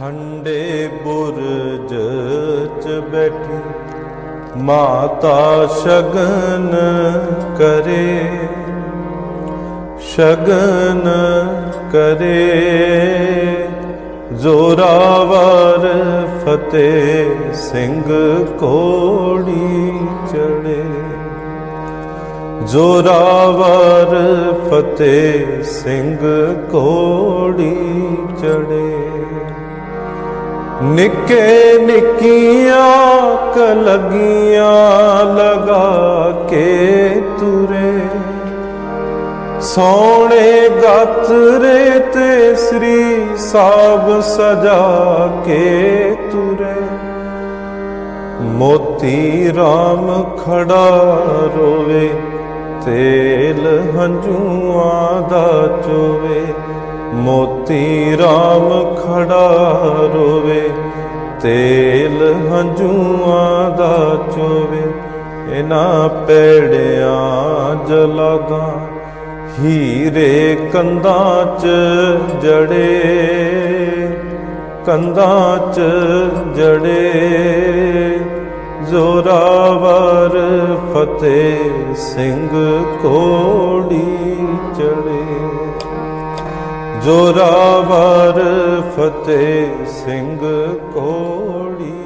ਠੰਡੇ ਬੁਰਜ ਚ ਬੈਠੀ, ਮਾਤਾ ਸ਼ਗਨ ਕਰੇ। ਸ਼ਗਨ ਕਰੇ। ਜ਼ੋਰਾਵਰ ਫਤਿਹ ਸਿੰਘ ਕੋੜੀ ਚੜੇ। ਜ਼ੋਰਾਵਰ ਫਤਿਹ ਸਿੰਘ ਕੋੜੀ ਨਿੱਕੇ ਨਿੱਕੀਆਂ ਕਲਗੀਆਂ ਲਗਾ ਕੇ ਤੁਰੇ। ਸੋਹਣੇ ਗਾਤਰੇ ਤੇ ਸ੍ਰੀ ਸਾਬ ਸਜਾ ਕੇ ਤੁਰੇ। ਮੋਤੀ RAM ਖੜਾ ਰੋਵੇ, ਤੇਲ ਹੰਝੂਆਂ ਦਾ ਚੋਵੇ। ਮੋਤੀ RAM ਖੜਾ ਰੋਵੇ, ਤੇਲ ਹੰਝੂਆਂ ਦਾ ਚੋਵੇ। ਇਹਨਾਂ ਪੈੜਿਆਂ ਜਲਾਦਾ, ਹੀਰੇ ਕੰਧਾਂ 'ਚ ਜੜੇ। ਕੰਧਾਂ 'ਚ ਜੜੇ। ਜ਼ੋਰਾਵਰ ਫਤਿਹ ਸਿੰਘ ਕੋੜੀ ਚੜੇ। ਜ਼ੋਰਾਵਰ ਫਤਿਹ ਸਿੰਘ ਕੋੜੀ